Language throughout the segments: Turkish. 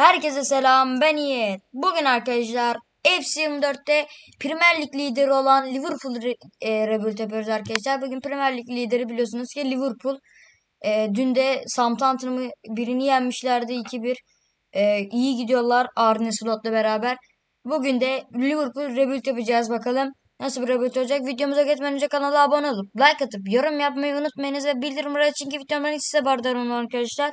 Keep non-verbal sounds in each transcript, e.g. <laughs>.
Herkese selam ben Yiğit. Bugün arkadaşlar FC24'te Premier Lig lideri olan Liverpool e, rebuild yapıyoruz arkadaşlar. Bugün Premier Lig lideri biliyorsunuz ki Liverpool. E, dün de Southampton'ı birini yenmişlerdi 2-1. E, iyi gidiyorlar Arne Slot'la beraber. Bugün de Liverpool rebuild yapacağız bakalım. Nasıl bir rebuild olacak? Videomuza geçmeden önce kanala abone olup like atıp yorum yapmayı unutmayınız ve bildirimleri açın ki videoların size haberdar olun arkadaşlar.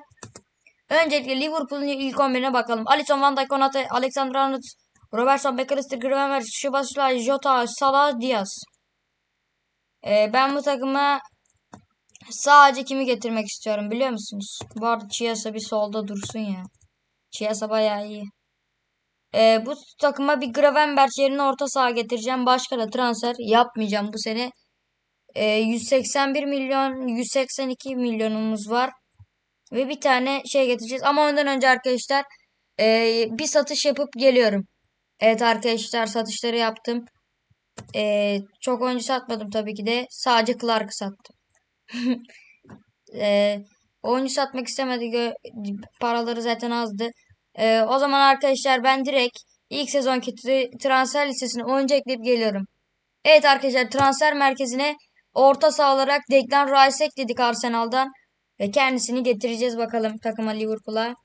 Öncelikle Liverpool'un ilk 11'ine bakalım. Alisson, Van Dijk, Konate, Alexander Arnold, Robertson, McAllister, Gravenberch, Szoboszlai, Jota, Salah, Diaz. Ee, ben bu takıma sadece kimi getirmek istiyorum biliyor musunuz? Bu arada Chiesa bir solda dursun ya. Chiesa bayağı iyi. Ee, bu takıma bir Gravenberch yerine orta saha getireceğim. Başka da transfer yapmayacağım bu sene. Ee, 181 milyon, 182 milyonumuz var. Ve bir tane şey getireceğiz. Ama ondan önce arkadaşlar e, bir satış yapıp geliyorum. Evet arkadaşlar satışları yaptım. E, çok oyuncu satmadım tabii ki de. Sadece Clark'ı sattım. <laughs> e, oyuncu satmak istemedi. Paraları zaten azdı. E, o zaman arkadaşlar ben direkt ilk sezonki transfer listesine oyuncu ekleyip geliyorum. Evet arkadaşlar transfer merkezine orta saha olarak Declan Rice ekledik Arsenal'dan. Ve kendisini getireceğiz bakalım takıma Liverpool'a.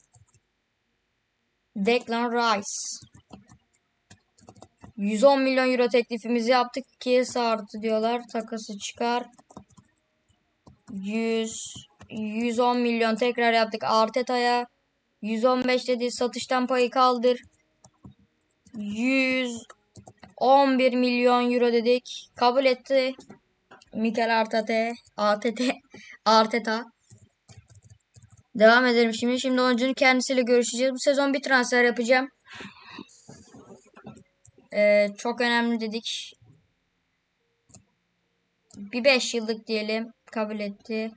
Declan Rice. 110 milyon euro teklifimizi yaptık. 2'ye artı diyorlar. Takası çıkar. 100 110 milyon tekrar yaptık Arteta'ya. 115 dedi satıştan payı kaldır. 111 milyon euro dedik. Kabul etti. Mikel Arteta. Arteta. Arteta. Devam edelim şimdi. Şimdi oyuncunun kendisiyle görüşeceğiz. Bu sezon bir transfer yapacağım. Ee, çok önemli dedik. Bir 5 yıllık diyelim. Kabul etti.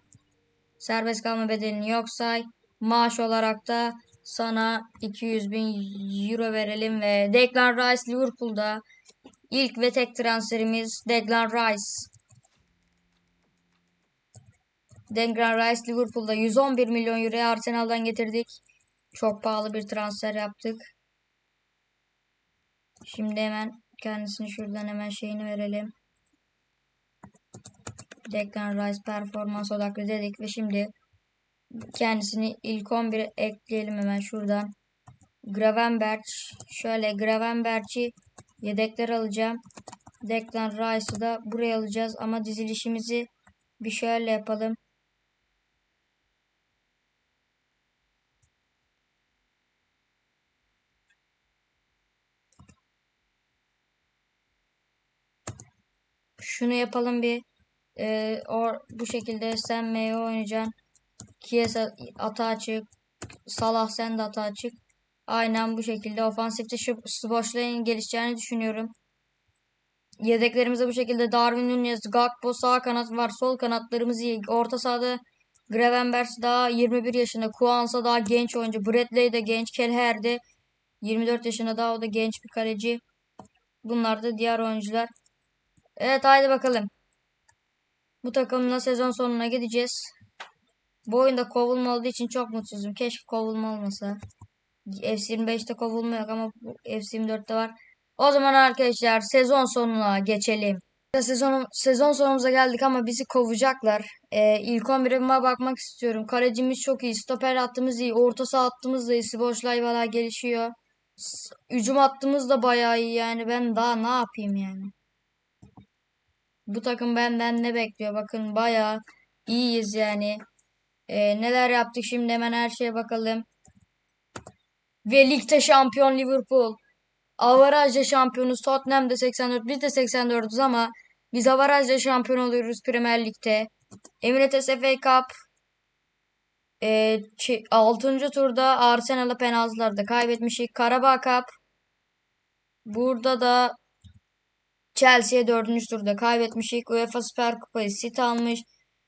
Serbest kalma bedelini yok say. Maaş olarak da sana 200 bin euro verelim ve Declan Rice Liverpool'da ilk ve tek transferimiz Declan Rice. Declan Rice Liverpool'da 111 milyon euroya Arsenal'dan getirdik. Çok pahalı bir transfer yaptık. Şimdi hemen kendisini şuradan hemen şeyini verelim. Declan Rice performans odaklı dedik ve şimdi kendisini ilk 11'e ekleyelim hemen şuradan. Gravenberch şöyle Gravenberch'i yedekler alacağım. Declan Rice'ı da buraya alacağız ama dizilişimizi bir şöyle yapalım. Şunu yapalım bir. Ee, or, bu şekilde sen M'ye oynayacaksın. Kiesa ata açık. Salah sen de ata açık. Aynen bu şekilde ofansifte şu Szoboszlai'nin gelişeceğini düşünüyorum. Yedeklerimizde bu şekilde Darwin Nunez, Gakpo sağ kanat var. Sol kanatlarımız iyi. Orta sahada Gravenberch daha 21 yaşında. Kuansa daha genç oyuncu. Bradley de genç. Kelleher de 24 yaşında daha o da genç bir kaleci. Bunlar da diğer oyuncular. Evet haydi bakalım. Bu takımla sezon sonuna gideceğiz. Bu oyunda kovulma olduğu için çok mutsuzum. Keşke kovulma olmasa. FC25'te kovulma yok ama FC24'te var. O zaman arkadaşlar sezon sonuna geçelim. Sezon, sezon sonumuza geldik ama bizi kovacaklar. Ee, ilk 11'ime bakmak istiyorum. Kalecimiz çok iyi. Stoper hattımız iyi. Orta saha hattımız da iyi. Siboşlay valla gelişiyor. Hücum hattımız da bayağı iyi yani. Ben daha ne yapayım yani. Bu takım benden ne bekliyor? Bakın bayağı iyiyiz yani. Ee, neler yaptık şimdi hemen her şeye bakalım. Ve ligde şampiyon Liverpool. Avaraj'da şampiyonuz. Tottenham'da 84. Biz de 84'üz ama biz Avaraj'da şampiyon oluyoruz Premier Lig'de. Emirates FA Cup e, 6. turda Arsenal'a penaltılarda kaybetmişik. Karabağ Cup burada da Chelsea'ye 4. turda kaybetmişik. UEFA Süper Kupayı City almış.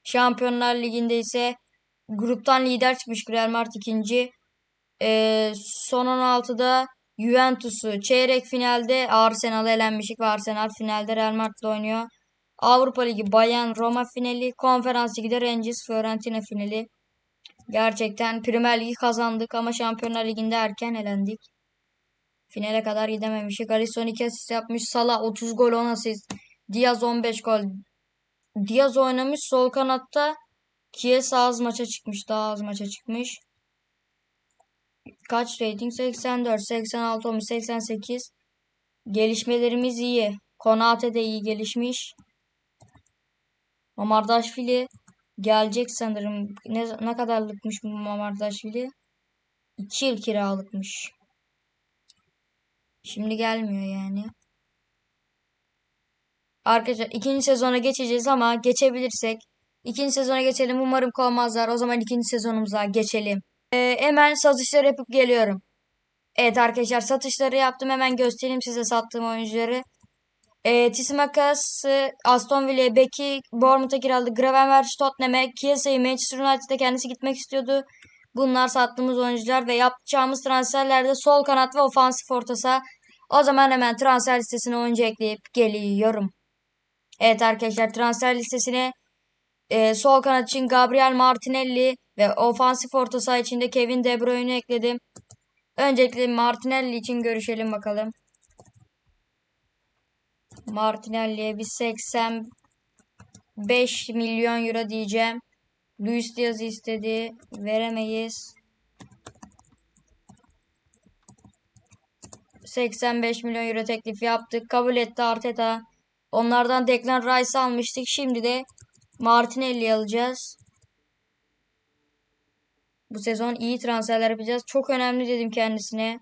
Şampiyonlar Ligi'nde ise gruptan lider çıkmış Real Madrid ikinci. Ee, son 16'da Juventus'u çeyrek finalde Arsenal'a elenmişik ve Arsenal finalde Real Madrid'le oynuyor. Avrupa Ligi Bayern Roma finali, Konferans Ligi'de Rangers Fiorentina finali. Gerçekten Premier Ligi kazandık ama Şampiyonlar Ligi'nde erken elendik. Finale kadar gidememiştik. Alisson 2 asist yapmış. Salah 30 gol 10 asist. Diaz 15 gol. Diaz oynamış sol kanatta. Chiesa az maça çıkmış. Daha az maça çıkmış. Kaç rating? 84, 86 olmuş, 88. Gelişmelerimiz iyi. Konate de iyi gelişmiş. Mamardaşvili gelecek sanırım. Ne, ne kadarlıkmış bu Mamardaşvili? 2 yıl kiralıkmış. Şimdi gelmiyor yani. Arkadaşlar ikinci sezona geçeceğiz ama geçebilirsek ikinci sezona geçelim. Umarım kovmazlar. O zaman ikinci sezonumuza geçelim. Ee, hemen satışları yapıp geliyorum. Evet arkadaşlar satışları yaptım. Hemen göstereyim size sattığım oyuncuları. E, Tsimikas, Aston Villa'ya, Becky, Bournemouth'a kiraladı. Gravenberch, Tottenham'e, Chiesa'yı Manchester United'e kendisi gitmek istiyordu. Bunlar sattığımız oyuncular ve yapacağımız transferlerde sol kanat ve ofansif ortasa. O zaman hemen transfer listesine oyuncu ekleyip geliyorum. Evet arkadaşlar transfer listesine e, sol kanat için Gabriel Martinelli ve ofansif orta saha için de Kevin De Bruyne'i ekledim. Öncelikle Martinelli için görüşelim bakalım. Martinelli'ye bir 85 milyon euro diyeceğim. Luis Diaz istedi. Veremeyiz. 85 milyon euro teklif yaptık. Kabul etti Arteta. Onlardan Declan Rice almıştık. Şimdi de Martinelli alacağız. Bu sezon iyi transferler yapacağız. Çok önemli dedim kendisine.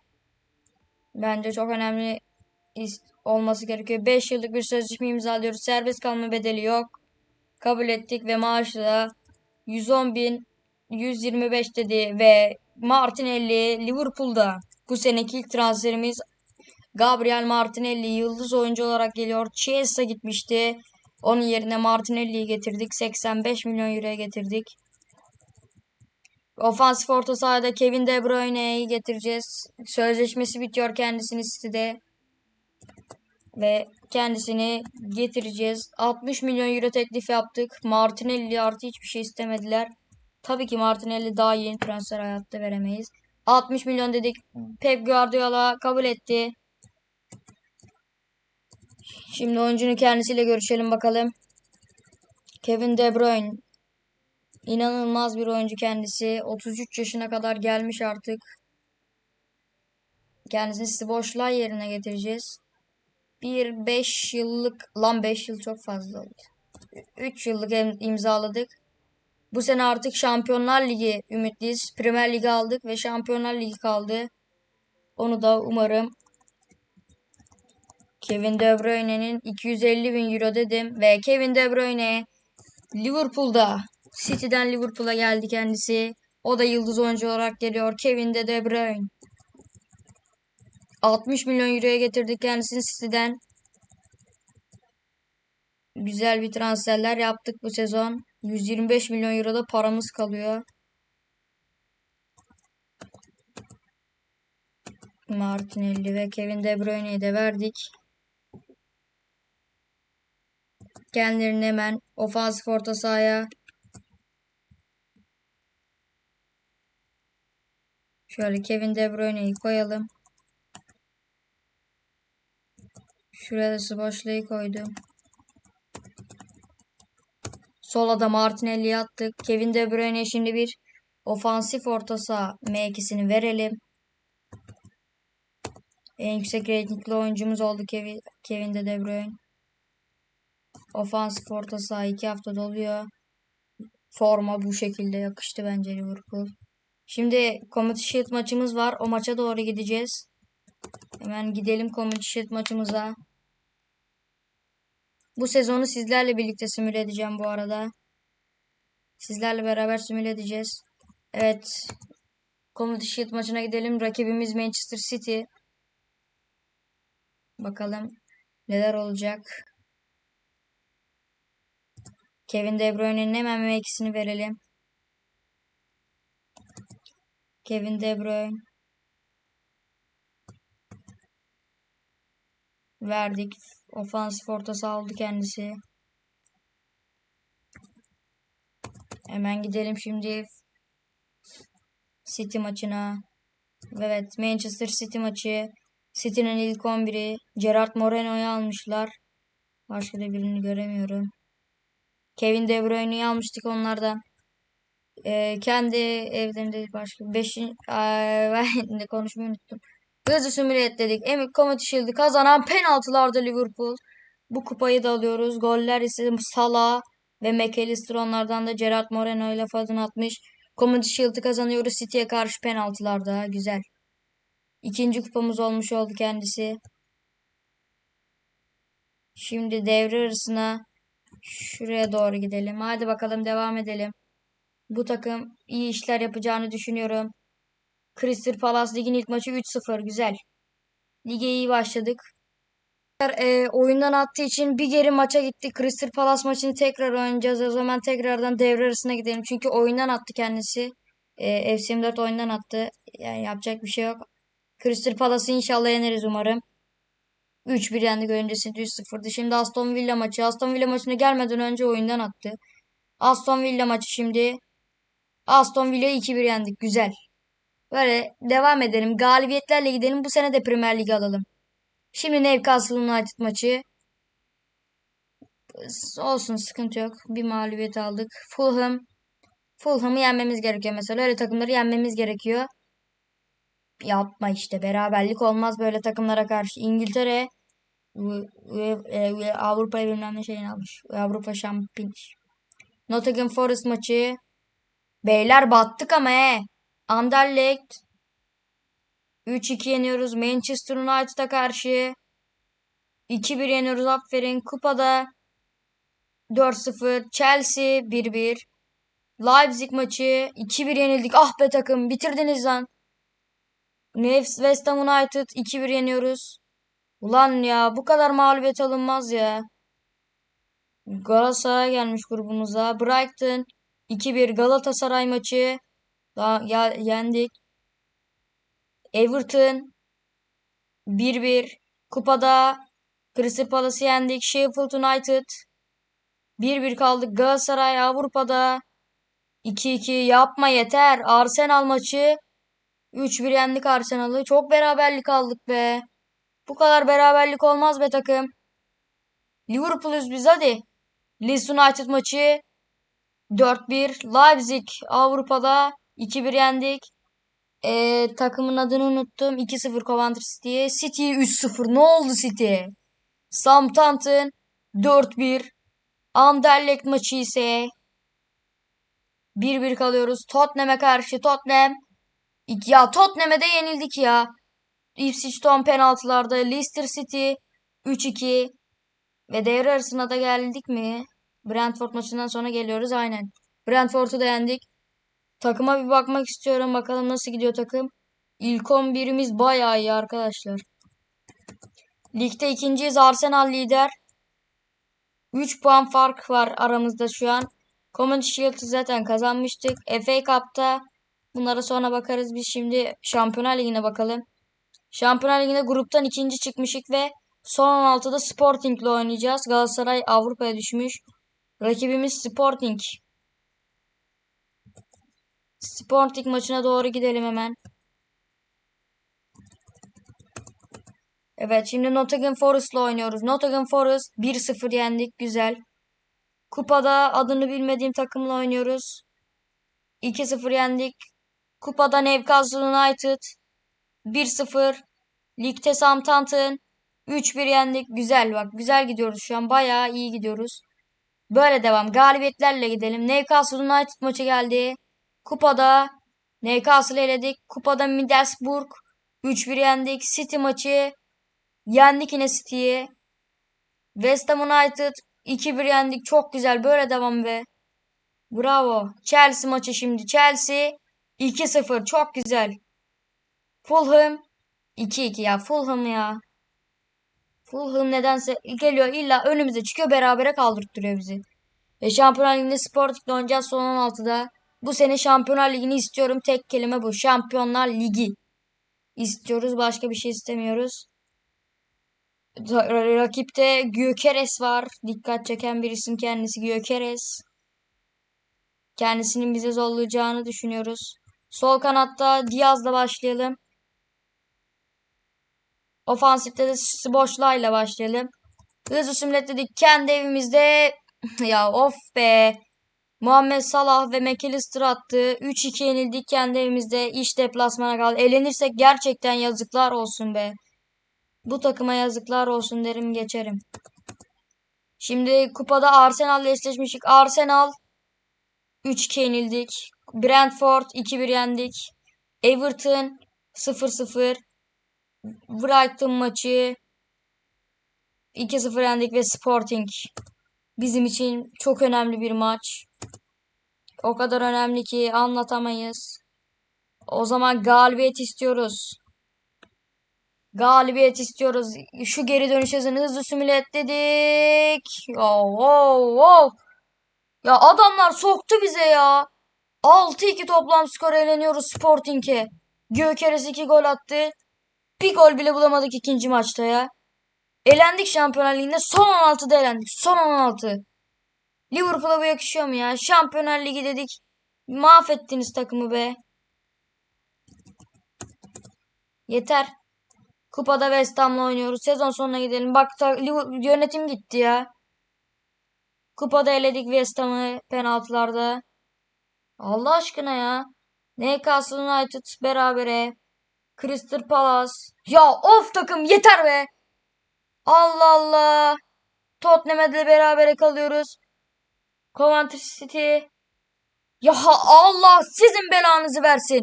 Bence çok önemli olması gerekiyor. 5 yıllık bir sözleşme imzalıyoruz. Serbest kalma bedeli yok. Kabul ettik ve maaşı da 110 bin 125 dedi ve Martinelli Liverpool'da bu seneki ilk transferimiz Gabriel Martinelli yıldız oyuncu olarak geliyor. Chiesa gitmişti. Onun yerine Martinelli'yi getirdik. 85 milyon euroya getirdik. Ofansif orta sahada Kevin De Bruyne'yi getireceğiz. Sözleşmesi bitiyor kendisini City'de. Ve kendisini getireceğiz. 60 milyon euro teklif yaptık. Martinelli artı hiçbir şey istemediler. Tabii ki Martinelli daha yeni transfer hayatta veremeyiz. 60 milyon dedik. Pep Guardiola kabul etti. Şimdi oyuncunun kendisiyle görüşelim bakalım. Kevin De Bruyne. İnanılmaz bir oyuncu kendisi. 33 yaşına kadar gelmiş artık. Kendisini boşluğa yerine getireceğiz. Bir 5 yıllık lan 5 yıl çok fazla oldu. 3 yıllık imzaladık. Bu sene artık Şampiyonlar Ligi ümitliyiz. Premier Ligi aldık ve Şampiyonlar Ligi kaldı. Onu da umarım Kevin De Bruyne'nin 250 bin euro dedim ve Kevin De Bruyne Liverpool'da City'den Liverpool'a geldi kendisi. O da yıldız oyuncu olarak geliyor. Kevin De, Bruyne. 60 milyon euroya getirdik kendisini City'den. Güzel bir transferler yaptık bu sezon. 125 milyon euroda paramız kalıyor. Martinelli ve Kevin De Bruyne'yi de verdik. Kendilerini hemen ofansif orta sahaya Şöyle Kevin De Bruyne'yi koyalım. Şuraya da Sboşla'yı koydum. Sola da Martinelli'yi attık. Kevin De Bruyne'ye şimdi bir ofansif orta saha mevkisini verelim. En yüksek reytingli oyuncumuz oldu Kevin, De Bruyne. Ofansif orta saha 2 hafta doluyor. Forma bu şekilde yakıştı bence Liverpool. Şimdi Community Shield maçımız var. O maça doğru gideceğiz. Hemen gidelim Community Shield maçımıza. Bu sezonu sizlerle birlikte simüle edeceğim bu arada. Sizlerle beraber simüle edeceğiz. Evet. Community Shield maçına gidelim. Rakibimiz Manchester City. Bakalım neler olacak. Kevin De Bruyne'nin hemen mevkisini verelim. Kevin De Bruyne. Verdik. Ofansif ortası aldı kendisi. Hemen gidelim şimdi City maçına. Evet Manchester City maçı. City'nin ilk 11'i. Gerard Moreno'yu almışlar. Başka da birini göremiyorum. Kevin De Bruyne'yi almıştık onlardan. Ee, kendi evlerinde başka. Beşin, <laughs> Aa, ben de konuşmayı unuttum. Hızlı simüle etledik. Emik Comedy Shield'ı kazanan penaltılarda Liverpool. Bu kupayı da alıyoruz. Goller ise Salah ve McAllister onlardan da Gerard Moreno ile Foden atmış. Comedy Shield'ı kazanıyoruz City'ye karşı penaltılarda. Güzel. İkinci kupamız olmuş oldu kendisi. Şimdi devre arasına şuraya doğru gidelim. Hadi bakalım devam edelim. Bu takım iyi işler yapacağını düşünüyorum. Crystal Palace ligin ilk maçı 3-0. Güzel. Lige iyi başladık. E, oyundan attığı için bir geri maça gitti. Crystal Palace maçını tekrar oynayacağız. O zaman tekrardan devre arasına gidelim. Çünkü oyundan attı kendisi. E, FC24 oyundan attı. Yani yapacak bir şey yok. Crystal Palace'ı inşallah yeneriz umarım. 3-1 yendik öncesinde 3-0'dı. Şimdi Aston Villa maçı. Aston Villa maçına gelmeden önce oyundan attı. Aston Villa maçı şimdi. Aston Villa'yı 2-1 yendik. Güzel. Böyle devam edelim. Galibiyetlerle gidelim. Bu sene de Premier Lig alalım. Şimdi Newcastle United maçı. Olsun sıkıntı yok. Bir mağlubiyet aldık. Fulham. Fulham'ı yenmemiz gerekiyor mesela. Öyle takımları yenmemiz gerekiyor. Yapma işte. Beraberlik olmaz böyle takımlara karşı. İngiltere Avrupa bilmem ne şeyini almış. Avrupa şampiyon. Nottingham Forest maçı. Beyler battık ama he. Anderlecht 3-2 yeniyoruz. Manchester United'a karşı 2-1 yeniyoruz. Aferin. Kupada 4-0. Chelsea 1-1. Leipzig maçı 2-1 yenildik. Ah be takım bitirdiniz lan. Nefs West Ham United 2-1 yeniyoruz. Ulan ya bu kadar mağlubiyet alınmaz ya. Galatasaray gelmiş grubumuza. Brighton 2-1 Galatasaray maçı. Daha yendik. Everton 1-1 kupada Crystal Palace'ı yendik. Sheffield United 1-1 kaldık. Galatasaray Avrupa'da 2-2 yapma yeter. Arsenal maçı 3-1 yendik Arsenal'ı. Çok beraberlik aldık be. Bu kadar beraberlik olmaz be takım. Liverpool'uz biz hadi. Leeds United maçı 4-1. Leipzig Avrupa'da 2-1 yendik. Ee, takımın adını unuttum. 2-0 Coventry City'ye. City 3-0. Ne oldu City? Southampton 4-1. Anderlecht maçı ise 1-1 kalıyoruz. Tottenham'e karşı Tottenham. Ya Tottenham'e de yenildik ya. Ipswich Town penaltılarda. Leicester City 3-2. Ve devre arasına da geldik mi? Brentford maçından sonra geliyoruz aynen. Brentford'u da yendik. Takıma bir bakmak istiyorum. Bakalım nasıl gidiyor takım. İlk 11'imiz bayağı iyi arkadaşlar. Ligde ikinciyiz. Arsenal lider. 3 puan fark var aramızda şu an. Community Shield'ı zaten kazanmıştık. FA Cup'ta bunlara sonra bakarız. Biz şimdi Şampiyonlar Ligi'ne bakalım. Şampiyonlar Ligi'nde gruptan ikinci çıkmışık ve son 16'da Sporting'le oynayacağız. Galatasaray Avrupa'ya düşmüş. Rakibimiz Sporting. Sporting maçına doğru gidelim hemen. Evet şimdi Nottingham Forest'la oynuyoruz. Nottingham Forest 1-0 yendik. Güzel. Kupada adını bilmediğim takımla oynuyoruz. 2-0 yendik. Kupada Newcastle United 1-0. Ligde Southampton 3-1 yendik. Güzel bak. Güzel gidiyoruz şu an. Bayağı iyi gidiyoruz. Böyle devam. Galibiyetlerle gidelim. Newcastle United maçı geldi. Kupada Newcastle eledik. Kupada Middlesbrough 3-1 yendik. City maçı yendik yine City'yi. West Ham United 2-1 yendik. Çok güzel. Böyle devam be. Bravo. Chelsea maçı şimdi. Chelsea 2-0. Çok güzel. Fulham 2-2 ya. Fulham ya. Fulham nedense geliyor illa önümüze çıkıyor berabere kaldırttırıyor bizi. Ve Şampiyonlar Ligi'nde Sporting'le oynayacağız son 16'da. Bu sene Şampiyonlar Ligi'ni istiyorum. Tek kelime bu. Şampiyonlar Ligi. İstiyoruz. Başka bir şey istemiyoruz. Rakipte Gökeres var. Dikkat çeken bir isim kendisi Gökeres. Kendisinin bize zorlayacağını düşünüyoruz. Sol kanatta Diaz'la başlayalım. Ofansifte de Sboşla ile başlayalım. Hızlı sümletledik kendi evimizde. <laughs> ya of be. Muhammed Salah ve McAllister attı. 3-2 yenildik kendi evimizde. İş deplasmana kaldı. Elenirsek gerçekten yazıklar olsun be. Bu takıma yazıklar olsun derim geçerim. Şimdi kupada Arsenal'le eşleşmiştik. Arsenal 3-2 yenildik. Brentford 2-1 yendik. Everton 0-0. Brighton maçı 2-0 yendik ve Sporting bizim için çok önemli bir maç. O kadar önemli ki anlatamayız. O zaman galibiyet istiyoruz. Galibiyet istiyoruz. Şu geri dönüş hızını hızlı simüle dedik. Oh, oh, oh. Ya adamlar soktu bize ya. 6-2 toplam skor eğleniyoruz Sporting'e. Gökeres 2 gol attı. Bir gol bile bulamadık ikinci maçta ya. Elendik Şampiyonlar Ligi'nde. Son 16'da elendik. Son 16. Liverpool'a bu yakışıyor mu ya? Şampiyonlar Ligi dedik. Mahvettiniz takımı be. Yeter. Kupada West Ham'la oynuyoruz. Sezon sonuna gidelim. Bak yönetim gitti ya. Kupada eledik West Ham'ı penaltılarda. Allah aşkına ya. Newcastle United berabere. Crystal Palace. Ya of takım yeter be. Allah Allah. Tottenham'le de berabere kalıyoruz. Coventry City. Ya Allah sizin belanızı versin.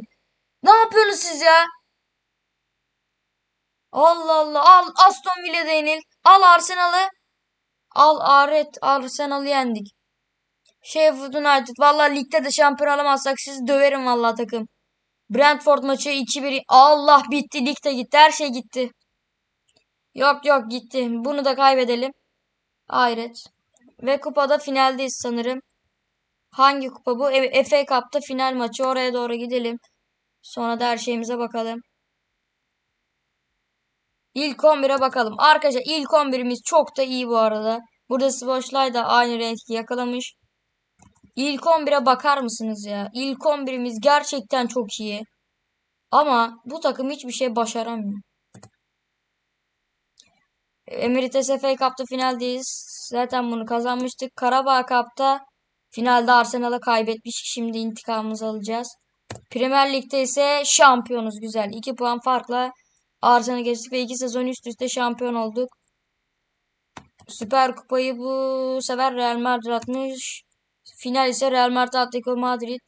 Ne yapıyorsunuz siz ya? Allah Allah. Al Aston Villa'da yenil. Al Arsenal'ı. Al Aret Arsenal'ı yendik. Sheffield United. Valla ligde de şampiyon alamazsak sizi döverim valla takım. Brentford maçı 2-1. Allah bitti. Ligde gitti. Her şey gitti. Yok yok gitti. Bunu da kaybedelim. Hayret. Ve kupada finaldeyiz sanırım. Hangi kupa bu? E FA Cup'ta final maçı. Oraya doğru gidelim. Sonra da her şeyimize bakalım. İlk 11'e bakalım. Arkadaşlar ilk 11'imiz çok da iyi bu arada. Burada Svoşlay da aynı renki yakalamış. İlk 11'e bakar mısınız ya? İlk 11'imiz gerçekten çok iyi. Ama bu takım hiçbir şey başaramıyor. Emirates FA Cup'ta finaldeyiz. Zaten bunu kazanmıştık. Karabağ Cup'ta finalde Arsenal'a kaybetmiş. Şimdi intikamımızı alacağız. Premier Lig'de ise şampiyonuz güzel. 2 puan farkla Arsenal'ı geçtik ve 2 sezon üst üste şampiyon olduk. Süper Kupayı bu sefer Real Madrid atmış. Final ise Real Madrid Atletico Madrid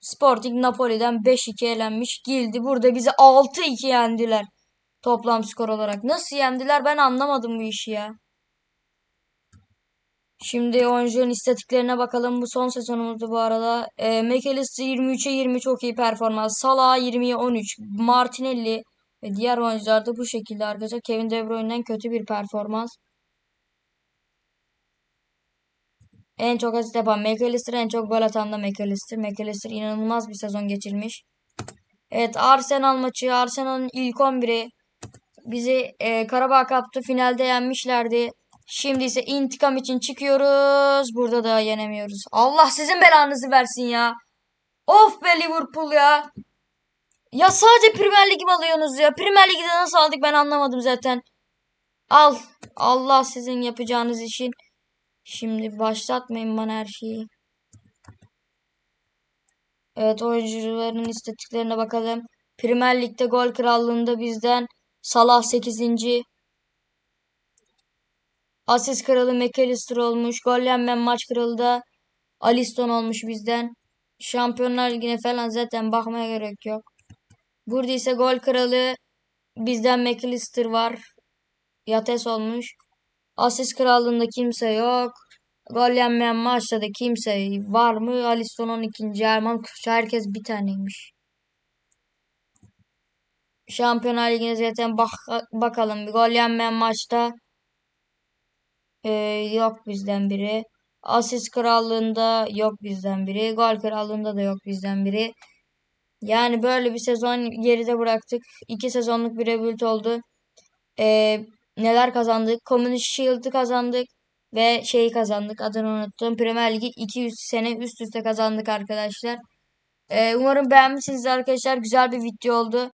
Sporting Napoli'den 5-2 elenmiş. Gildi. Burada bizi 6-2 yendiler. Toplam skor olarak. Nasıl yendiler ben anlamadım bu işi ya. Şimdi oyuncuların istatiklerine bakalım. Bu son sezonumuzdu bu arada. E, McAllister 23'e 20 çok iyi performans. Salah 20'ye 13. Martinelli ve diğer oyuncular da bu şekilde arkadaşlar. Kevin De Bruyne'den kötü bir performans. En çok asist yapan McAllister, en çok gol atan da McAllister. McAllister inanılmaz bir sezon geçirmiş. Evet Arsenal maçı. Arsenal'ın ilk 11'i bizi e, Karabağ Cup'ta finalde yenmişlerdi. Şimdi ise intikam için çıkıyoruz. Burada da yenemiyoruz. Allah sizin belanızı versin ya. Of be Liverpool ya. Ya sadece Premier Ligi alıyorsunuz ya? Premier Lig'i de nasıl aldık ben anlamadım zaten. Al. Allah sizin yapacağınız işin. Şimdi başlatmayın bana her şeyi. Evet oyuncuların istatistiklerine bakalım. Premier Lig'de gol krallığında bizden Salah 8. Asist kralı McAllister olmuş. Gol yenmen maç kralı da Alisson olmuş bizden. Şampiyonlar Ligi'ne falan zaten bakmaya gerek yok. Burada ise gol kralı bizden McAllister var. Yates olmuş. Asist krallığında kimse yok. Gol yenmeyen maçta da kimse var mı? Alisson 12. Erman herkes bir taneymiş. Şampiyonlar Ligi'ne zaten bak bakalım. Bir gol yenmeyen maçta ee, yok bizden biri. Asist krallığında yok bizden biri. Gol krallığında da yok bizden biri. Yani böyle bir sezon geride bıraktık. İki sezonluk bir rebuild oldu. Ee, neler kazandık? Community Shield'ı kazandık. Ve şeyi kazandık. Adını unuttum. Premier Ligi 200 sene üst üste kazandık arkadaşlar. Ee, umarım beğenmişsinizdir arkadaşlar. Güzel bir video oldu.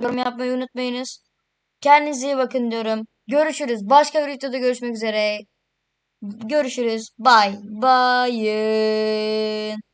Yorum yapmayı unutmayınız. Kendinize iyi bakın diyorum. Görüşürüz. Başka bir videoda görüşmek üzere. Görüşürüz. Bye. Bye.